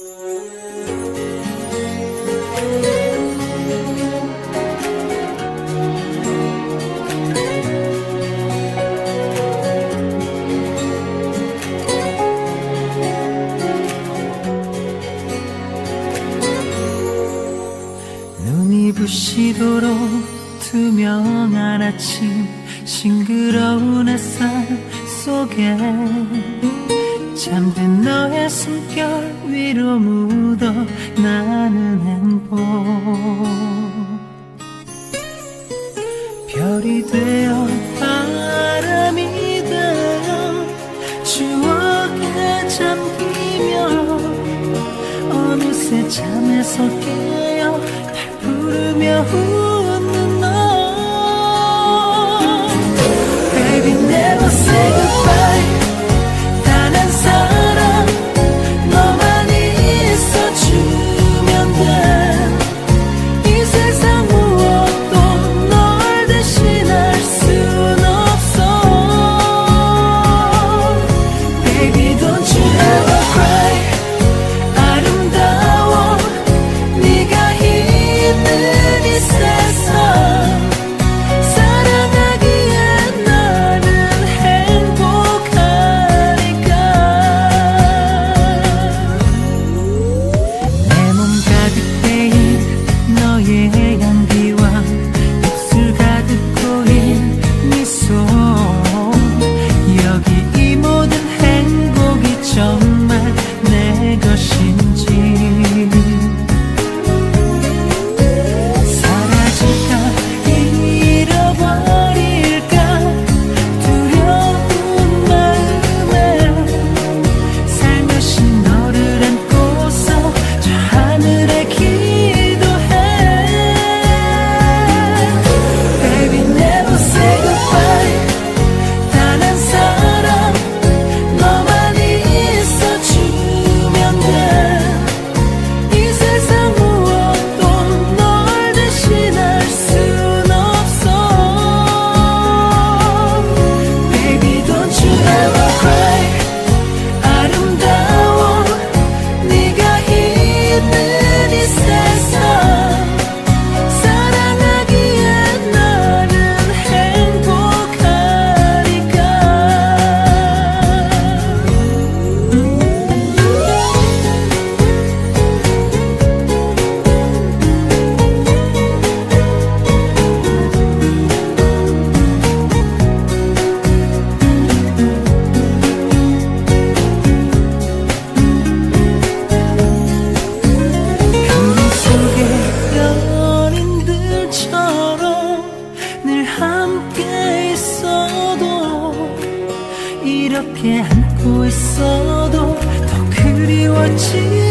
눈이 부시도록 투명한 아침 싱그러운 햇살 속에. 잠든 너의 숨결 위로 묻어 나는 행복. 별이 되어 바람이 되어 추억에 잠기며 어느새 잠에서 깨어 날 부르며 함께 안고 있어도 더 그리워지